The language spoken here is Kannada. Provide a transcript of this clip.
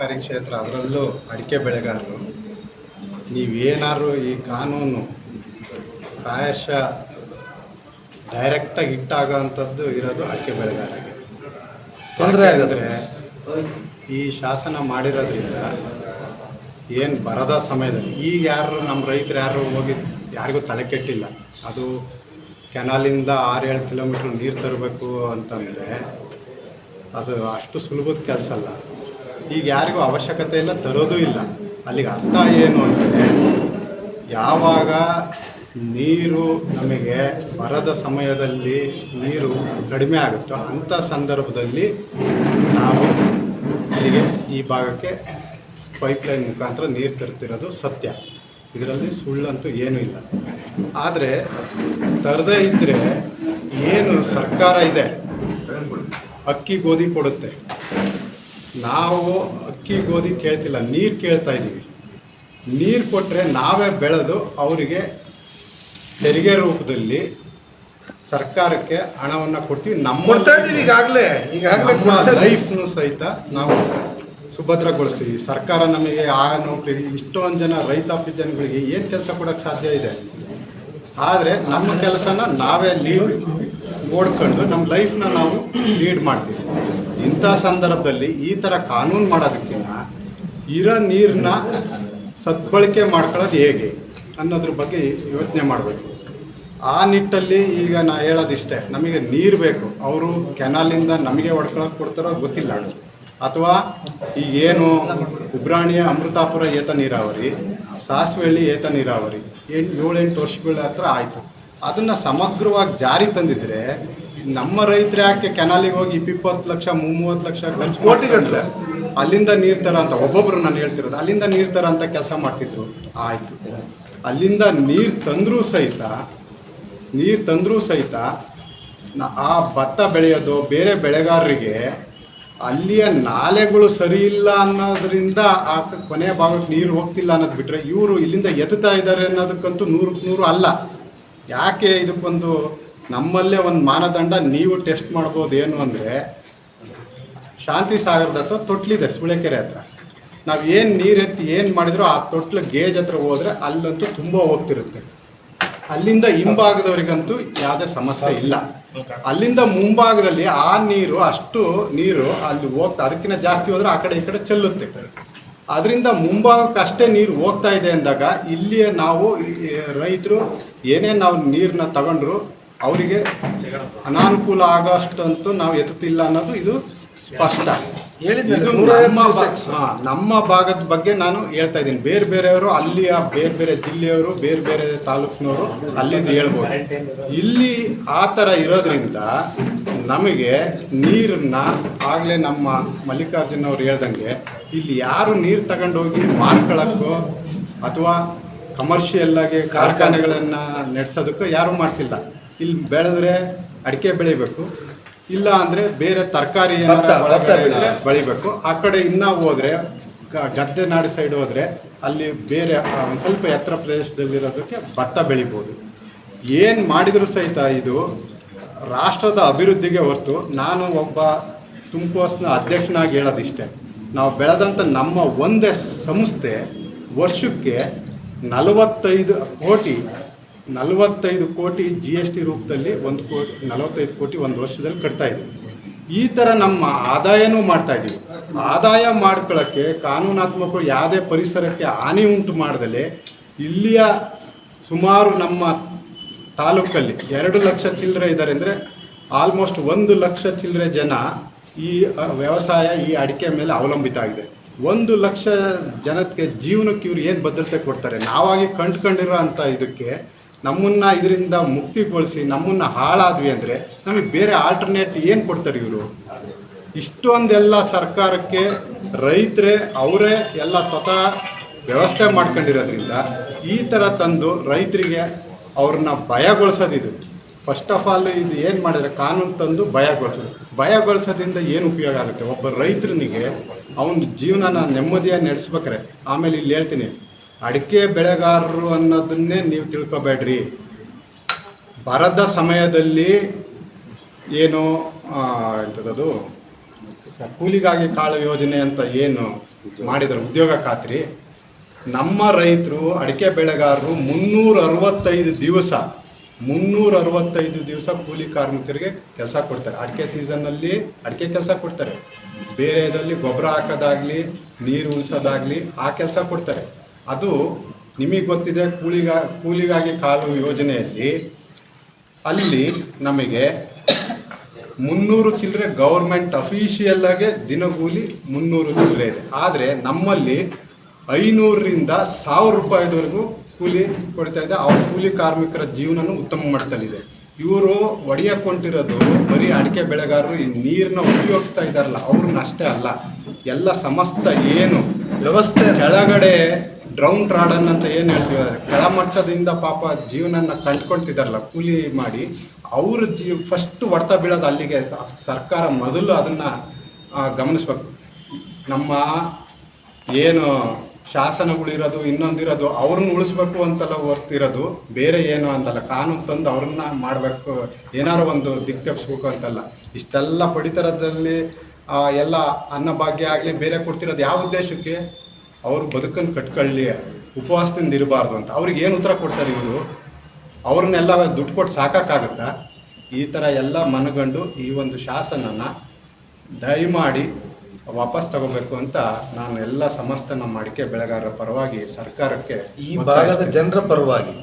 ಸಹಕಾರಿ ಕ್ಷೇತ್ರ ಅದರಲ್ಲೂ ಅಡಿಕೆ ಬೆಳೆಗಾರರು. ನೀವೇನಾದ್ರು ಈ ಕಾನೂನು ಪ್ರಾಯಶಃ ಡೈರೆಕ್ಟಾಗಿ ಹಿಟ್ಟಾಗೋ ಅಂಥದ್ದು ಇರೋದು ಅಡಿಕೆ ಬೆಳೆಗಾರರಿಗೆ. ತೊಂದರೆ ಆಗಿದ್ರೆ ಈ ಶಾಸನ ಮಾಡಿರೋದ್ರಿಂದ ಏನು ಬರದ ಸಮಯದಲ್ಲಿ ಈಗ ಯಾರು ನಮ್ಮ ರೈತರು ಯಾರು ಹೋಗಿ ಯಾರಿಗೂ ತಲೆ ಕೆಟ್ಟಿಲ್ಲ. ಅದು ಕೆನಾಲಿಂದ ಆರು ಏಳು ಕಿಲೋಮೀಟ್ರ್ ನೀರು ತರಬೇಕು ಅಂತಂದರೆ ಅದು ಅಷ್ಟು ಸುಲಭದ ಕೆಲಸ ಅಲ್ಲ ಈಗ ಯಾರಿಗೂ ಅವಶ್ಯಕತೆ ಇಲ್ಲ ತರೋದು ಇಲ್ಲ. ಅಲ್ಲಿಗೆ ಅರ್ಥ ಏನು ಅಂದರೆ ಯಾವಾಗ ನೀರು ನಮಗೆ ಬರದ ಸಮಯದಲ್ಲಿ ನೀರು ಕಡಿಮೆ ಆಗುತ್ತೋ ಅಂಥ ಸಂದರ್ಭದಲ್ಲಿ ನಾವು ಇಲ್ಲಿಗೆ ಈ ಭಾಗಕ್ಕೆ ಪೈಪ್ಲೈನ್ ಮುಖಾಂತರ ನೀರು ತರುತ್ತಿರೋದು ಸತ್ಯ. ಇದರಲ್ಲಿ ಸುಳ್ಳಂತೂ ಏನೂ ಇಲ್ಲ. ಆದರೆ ತರದೇ ಇದ್ದರೆ ಏನು ಸರ್ಕಾರ ಇದೆ? ಅಕ್ಕಿ ಗೋಧಿ ಕೊಡುತ್ತೆ. ನಾವು ಅಕ್ಕಿ ಗೋಧಿ ಕೇಳ್ತಿಲ್ಲ ನೀರು ಕೇಳ್ತಾ ಇದ್ದೀವಿ. ನೀರು ಕೊಟ್ಟರೆ ನಾವೇ ಬೆಳೆದು ಅವರಿಗೆ ತೆರಿಗೆ ರೂಪದಲ್ಲಿ ಸರ್ಕಾರಕ್ಕೆ ಹಣವನ್ನು ಕೊಡ್ತೀವಿ. ನಮ್ಮ ಈಗಾಗಲೇ. ನಮ್ಮ. ಲೈಫ್ನು ಸಹಿತ ನಾವು ಸುಭದ್ರಗೊಳಿಸ್ತೀವಿ. ಸರ್ಕಾರ ನಮಗೆ ಆ ನೌಕರಿ ಇಷ್ಟೊಂದು ಜನ ರೈತಾಪಿ ಜನಗಳಿಗೆ ಏನು ಕೆಲಸ ಕೊಡೋಕ್ಕೆ ಸಾಧ್ಯ ಇದೆ? ಆದರೆ ನಮ್ಮ ಕೆಲಸನ ನಾವೇ ಲೀಡ್ ಓಡ್ಕೊಂಡು ನಮ್ಮ ಲೈಫ್ನ ನಾವು ಲೀಡ್ ಮಾಡ್ತೀವಿ. ಇಂಥ ಸಂದರ್ಭದಲ್ಲಿ ಈ ಥರ ಕಾನೂನು ಮಾಡೋದಕ್ಕಿಂತ ಇರೋ ನೀರನ್ನ ಸದ್ಬಳಕೆ ಮಾಡ್ಕೊಳ್ಳೋದು ಹೇಗೆ ಅನ್ನೋದ್ರ ಬಗ್ಗೆ ಯೋಚನೆ ಮಾಡಬೇಕು. ಆ ನಿಟ್ಟಲ್ಲಿ ಈಗ ನಾ ಹೇಳೋದಿಷ್ಟೇ, ನಮಗೆ ನೀರು ಬೇಕು. ಅವರು ಕೆನಾಲಿಂದ ನಮಗೆ ಹೊಡ್ಕೊಳಕ್ಕೆ ಕೊಡ್ತಾರೋ ಗೊತ್ತಿಲ್ಲ ಅಥವಾ ಈಗೇನು ಉಬ್ರಾಣಿಯ ಅಮೃತಾಪುರ ಏತ ನೀರಾವರಿ, ಸಾಸಿವೆಹಳ್ಳಿ ಏತ ನೀರಾವರಿ ಎಂಟು ಏಳೆಂಟು ವರ್ಷಗಳ ಹತ್ರ ಆಯಿತು. ಅದನ್ನು ಸಮಗ್ರವಾಗಿ ಜಾರಿ ತಂದಿದ್ರೆ ನಮ್ಮ ರೈತರು ಯಾಕೆ ಕೆನಾಲಿಗೆ ಹೋಗಿ ಇಪ್ಪಿಪ್ಪತ್ತು ಲಕ್ಷ ಮೂವತ್ತು ಲಕ್ಷ ಖರ್ಚು ಕೋಟಿಗಟ್ಲೆ. ಅಲ್ಲಿಂದ ನೀರು ತರ ಅಂತ ಒಬ್ಬೊಬ್ರು ನಾನು ಹೇಳ್ತಿರೋದು ಅಲ್ಲಿಂದ ನೀರು ತರ ಅಂತ ಕೆಲಸ ಮಾಡ್ತಿದ್ರು. ಆಯ್ತು. ಅಲ್ಲಿಂದ ನೀರು ತಂದರೂ ಸಹಿತ ನೀರು ತಂದರೂ ಸಹಿತ ಆ ಭತ್ತ ಬೆಳೆಯೋದು ಬೇರೆ ಬೆಳೆಗಾರರಿಗೆ ಅಲ್ಲಿಯ ನಾಲೆಗಳು ಸರಿ ಇಲ್ಲ ಅನ್ನೋದ್ರಿಂದ ಆ ಕೊನೆ ಭಾಗಕ್ಕೆ ನೀರು ಹೋಗ್ತಿಲ್ಲ ಅನ್ನೋದು ಬಿಟ್ರೆ ಇವರು ಇಲ್ಲಿಂದ ಎತ್ತುತ್ತಾ ಇದ್ದಾರೆ ಅನ್ನೋದಕ್ಕಂತೂ ನೂರಕ್ಕೆ ನೂರು ಅಲ್ಲ. ಯಾಕೆ ಇದಕ್ಕೊಂದು ನಮ್ಮಲ್ಲೇ ಒಂದು ಮಾನದಂಡ ನೀವು ಟೆಸ್ಟ್ ಮಾಡ್ಬೋದು ಏನು ಅಂದರೆ ಶಾಂತಿ ಸಾಗರದ ಹತ್ರ ತೊಟ್ಲಿದೆ ಸುಳೆಕೆರೆ ಹತ್ರ. ನಾವು ಏನು ನೀರು ಎತ್ತಿ ಏನು ಮಾಡಿದ್ರು ಆ ತೊಟ್ಲು ಗೇಜ್ ಹತ್ರ ಹೋದ್ರೆ ಅಲ್ಲಂತೂ ತುಂಬ ಹೋಗ್ತಿರುತ್ತೆ. ಅಲ್ಲಿಂದ ಹಿಂಭಾಗದವರಿಗಂತೂ ಯಾವುದೇ ಸಮಸ್ಯೆ ಇಲ್ಲ. ಅಲ್ಲಿಂದ ಮುಂಭಾಗದಲ್ಲಿ ಆ ನೀರು, ಅಷ್ಟು ನೀರು ಅಲ್ಲಿ ಹೋಗ್ತಾ, ಅದಕ್ಕಿಂತ ಜಾಸ್ತಿ ಹೋದ್ರೆ ಆ ಕಡೆ ಈ ಕಡೆ ಚೆಲ್ಲುತ್ತೆ. ಅದರಿಂದ ಮುಂಭಾಗಕ್ಕೆ ಅಷ್ಟೇ ನೀರು ಹೋಗ್ತಾ ಇದೆ ಅಂದಾಗ ಇಲ್ಲಿಯೇ ನಾವು ರೈತರು ಏನೇ ನಾವು ನೀರನ್ನ ತಗೊಂಡ್ರು ಅವರಿಗೆ ಅನಾನುಕೂಲ ಆಗೋಷ್ಟಂತೂ ನಾವು ಎತ್ತುತ್ತಿಲ್ಲ ಅನ್ನೋದು ಇದು ಸ್ಪಷ್ಟ. ನಮ್ಮ ಭಾಗದ ಬಗ್ಗೆ ನಾನು ಹೇಳ್ತಾ ಇದ್ದೀನಿ. ಬೇರೆ ಬೇರೆಯವರು ಅಲ್ಲಿಯ ಬೇರೆ ಬೇರೆ ಜಿಲ್ಲೆಯವರು ಬೇರೆ ಬೇರೆ ತಾಲೂಕಿನವರು ಅಲ್ಲಿಂದ ಹೇಳ್ಬೋದು. ಇಲ್ಲಿ ಆ ಥರ ಇರೋದ್ರಿಂದ ನಮಗೆ ನೀರನ್ನ ಆಗಲೇ ನಮ್ಮ ಮಲ್ಲಿಕಾರ್ಜುನ್ ಅವ್ರು ಹೇಳ್ದಂಗೆ ಇಲ್ಲಿ ಯಾರು ನೀರು ತಗೊಂಡೋಗಿ ಮಾರ್ಕೊಳ್ಳೋಕ್ಕೋ ಅಥವಾ ಕಮರ್ಷಿಯಲ್ ಆಗಿ ಕಾರ್ಖಾನೆಗಳನ್ನು ನಡೆಸೋದಕ್ಕೂ ಯಾರೂ ಮಾಡ್ತಿಲ್ಲ. ಇಲ್ಲಿ ಬೆಳೆದ್ರೆ ಅಡಿಕೆ ಬೆಳಿಬೇಕು ಇಲ್ಲ ಅಂದರೆ ಬೇರೆ ತರಕಾರಿ. ಬೆಳಿಬೇಕು. ಆ ಕಡೆ ಇನ್ನ ಹೋದ್ರೆ ಗ- ಗದ್ದೆ ನಾಡು ಸೈಡ್ ಹೋದ್ರೆ ಅಲ್ಲಿ ಬೇರೆ ಒಂದು ಸ್ವಲ್ಪ ಎತ್ತರ ಪ್ರದೇಶದಲ್ಲಿರೋದಕ್ಕೆ ಭತ್ತ ಬೆಳಿಬೋದು. ಏನು ಮಾಡಿದರೂ ಸಹಿತ ಇದು ರಾಷ್ಟ್ರದ ಅಭಿವೃದ್ಧಿಗೆ ಹೊರತು ನಾನು ಒಬ್ಬ ತುಂಕೋಸ್ನ ಅಧ್ಯಕ್ಷನಾಗಿ ಹೇಳೋದಿಷ್ಟೇ. ನಾವು ಬೆಳೆದಂಥ ನಮ್ಮ ಒಂದೇ ಸಂಸ್ಥೆ ವರ್ಷಕ್ಕೆ ನಲವತ್ತೈದು ಕೋಟಿ ನಲವತ್ತೈದು ಕೋಟಿ ಜಿ ಎಸ್ ಟಿ ರೂಪದಲ್ಲಿ ಒಂದು ಕೋಟಿ ನಲವತ್ತೈದು ಕೋಟಿ ಒಂದು ವರ್ಷದಲ್ಲಿ ಕಟ್ತಾ ಇದೆ ಈ ಥರ ನಮ್ಮ ಆದಾಯನೂ ಮಾಡ್ತಾ ಇದ್ದೀವಿ. ಆದಾಯ ಮಾಡ್ಕೊಳ್ಳೋಕ್ಕೆ ಕಾನೂನಾತ್ಮಕ ಯಾವುದೇ ಪರಿಸರಕ್ಕೆ ಹಾನಿ ಉಂಟು ಮಾಡದಲೆ ಇಲ್ಲಿಯ ಸುಮಾರು ನಮ್ಮ ತಾಲೂಕಲ್ಲಿ ಎರಡು ಲಕ್ಷ ಚಿಲ್ಲರೆ ಇದ್ದಾರೆ ಅಂದರೆ ಆಲ್ಮೋಸ್ಟ್ ಒಂದು ಲಕ್ಷ ಚಿಲ್ಲರೆ ಜನ ಈ ವ್ಯವಸಾಯ ಈ ಅಡಿಕೆ ಮೇಲೆ ಅವಲಂಬಿತ ಆಗಿದೆ. ಒಂದು ಲಕ್ಷ ಜನಕ್ಕೆ ಜೀವನಕ್ಕೆ ಇವ್ರು ಏನು ಭದ್ರತೆ ಕೊಡ್ತಾರೆ? ನಾವಾಗಿ ಕಂಡುಕೊಂಡಿರೋ ಅಂಥ ಇದಕ್ಕೆ ನಮ್ಮನ್ನ ಇದರಿಂದ ಮುಕ್ತಿಗೊಳಿಸಿ, ನಮ್ಮನ್ನ ಹಾಳಾದ್ವಿ ಅಂದರೆ ನಮಗೆ ಬೇರೆ ಆಲ್ಟರ್ನೇಟ್ ಏನು ಕೊಡ್ತಾರೆ ಇವರು? ಇಷ್ಟೊಂದೆಲ್ಲ ಸರ್ಕಾರಕ್ಕೆ ರೈತರೇ, ಅವರೇ ಎಲ್ಲ ಸ್ವತಃ ವ್ಯವಸ್ಥೆ ಮಾಡ್ಕೊಂಡಿರೋದ್ರಿಂದ ಈ ಥರ ತಂದು ರೈತರಿಗೆ ಅವ್ರನ್ನ ಭಯಗೊಳಿಸೋದಿದು ಫಸ್ಟ್ ಆಫ್ ಆಲ್ ಇದು ಏನು ಮಾಡಿದರೆ ಕಾನೂನು ತಂದು ಭಯಗೊಳಿಸೋದು. ಭಯಗೊಳಿಸೋದ್ರಿಂದ ಏನು ಉಪಯೋಗ ಆಗುತ್ತೆ? ಒಬ್ಬ ರೈತನಿಗೆ ಅವನ ಜೀವನನ ನೆಮ್ಮದಿಯಾಗಿ ನಡೆಸ್ಬೇಕಾರೆ ಆಮೇಲೆ ಇಲ್ಲಿ ಹೇಳ್ತೀನಿ. ಅಡಿಕೆ ಬೆಳೆಗಾರರು ಅನ್ನೋದನ್ನೇ ನೀವು ತಿಳ್ಕೊಬೇಡ್ರಿ. ಬರದ ಸಮಯದಲ್ಲಿ ಏನು ಎಂಥದ್ದು ಕೂಲಿಗಾಗಿ ಕಾಳು ಯೋಜನೆ ಅಂತ ಏನು ಮಾಡಿದರು, ಉದ್ಯೋಗ ಖಾತ್ರಿ. ನಮ್ಮ ರೈತರು, ಅಡಿಕೆ ಬೆಳೆಗಾರರು ಮುನ್ನೂರ ಅರವತ್ತೈದು ದಿವಸ ಮುನ್ನೂರ ಅರವತ್ತೈದು ದಿವಸ ಕೂಲಿ ಕಾರ್ಮಿಕರಿಗೆ ಕೆಲಸ ಕೊಡ್ತಾರೆ. ಅಡಿಕೆ ಸೀಸನ್ನಲ್ಲಿ ಅಡಿಕೆ ಕೆಲಸ ಕೊಡ್ತಾರೆ. ಬೇರೆ ಇದರಲ್ಲಿ ಗೊಬ್ಬರ ಹಾಕೋದಾಗಲಿ, ನೀರು ಉಳಿಸೋದಾಗಲಿ ಆ ಕೆಲಸ ಕೊಡ್ತಾರೆ. ಅದು ನಿಮಗೆ ಗೊತ್ತಿದೆ ಕೂಲಿಗಾ ಕೂಲಿಗಾಗಿ ಕಾಲು ಯೋಜನೆಯಲ್ಲಿ ಅಲ್ಲಿ ನಮಗೆ ಮುನ್ನೂರು ಚಿಲ್ಲರೆ ಗೌರ್ಮೆಂಟ್ ಅಫಿಷಿಯಲ್ಲಾಗೆ ದಿನಗೂಲಿ ಮುನ್ನೂರು ಚಿಲ್ಲರೆ ಇದೆ. ಆದರೆ ನಮ್ಮಲ್ಲಿ ಐನೂರರಿಂದ ಸಾವಿರ ರೂಪಾಯಿವರೆಗೂ ಕೂಲಿ ಕೊಡ್ತಾ ಇದೆ. ಅವ್ರ ಕೂಲಿ ಕಾರ್ಮಿಕರ ಜೀವನನೂ ಉತ್ತಮ ಮಟ್ಟದಲ್ಲಿದೆ ಇವರು ಒಡೆಯಕೊಂಡಿರೋದು ಬರೀ ಅಡಿಕೆ ಬೆಳೆಗಾರರು ಈ ನೀರನ್ನ ಉಪಯೋಗಿಸ್ತಾ ಇದ್ದಾರಲ್ಲ ಅವ್ರನ್ನ ಅಷ್ಟೇ ಅಲ್ಲ. ಎಲ್ಲ ಸಮಸ್ತ ಏನು ವ್ಯವಸ್ಥೆ. ಕೆಳಗಡೆ ಡ್ರೌನ್ ಟ್ರಾಡನ್ ಅಂತ ಏನು ಹೇಳ್ತೀವಿ ಕೆಳಮಟ್ಟದಿಂದ ಪಾಪ ಜೀವನನ ಕಂಡ್ಕೊಳ್ತಿದಾರಲ್ಲ ಕೂಲಿ ಮಾಡಿ, ಅವ್ರ ಜೀವ ಫಸ್ಟ್ ಹೊಡ್ತ ಬೀಳೋದು ಅಲ್ಲಿಗೆ ಸರ್ಕಾರ ಮೊದಲು ಅದನ್ನ ಗಮನಿಸ್ಬೇಕು. ನಮ್ಮ ಏನು ಶಾಸನಗಳಿರೋದು ಇನ್ನೊಂದಿರೋದು ಅವ್ರನ್ನ ಉಳಿಸ್ಬೇಕು ಅಂತಲ್ಲ ಹೊರ್ತಿರೋದು ಬೇರೆ ಏನು ಅಂತಲ್ಲ, ಕಾನೂನು ತಂದು ಅವ್ರನ್ನ ಮಾಡಬೇಕು, ಏನಾರು ಒಂದು ದಿಕ್ ತಪ್ಪಿಸ್ಬೇಕು ಅಂತಲ್ಲ. ಇಷ್ಟೆಲ್ಲ ಪಡಿತರದಲ್ಲಿ ಎಲ್ಲ ಅನ್ನಭಾಗ್ಯ ಆಗಲಿ, ಬೇರೆ ಕೊಡ್ತಿರೋದು ಯಾವ ಉದ್ದೇಶಕ್ಕೆ? ಅವರು ಬದುಕನ್ನು ಕಟ್ಕೊಳ್ಳಿ ಉಪವಾಸದಿಂದ ಇರಬಾರ್ದು ಅಂತ. ಅವ್ರಿಗೆ ಏನು ಉತ್ತರ ಕೊಡ್ತಾರೆ ಇವರು? ಅವ್ರನ್ನೆಲ್ಲ ದುಡ್ಡು ಕೊಟ್ಟು ಸಾಕಾಗುತ್ತಾ ಈ ಥರ ಎಲ್ಲ ಮನಗಂಡು ಈ ಒಂದು ಶಾಸನನ ದಯಮಾಡಿ ವಾಪಸ್ ತಗೋಬೇಕು ಅಂತ ನಾನು ಎಲ್ಲ ಸಮಸ್ತ ನಮ್ಮ ಅಡಿಕೆ ಬೆಳೆಗಾರರ ಪರವಾಗಿ ಸರ್ಕಾರಕ್ಕೆ ಈ ಭಾಗದ ಜನರ ಪರವಾಗಿ.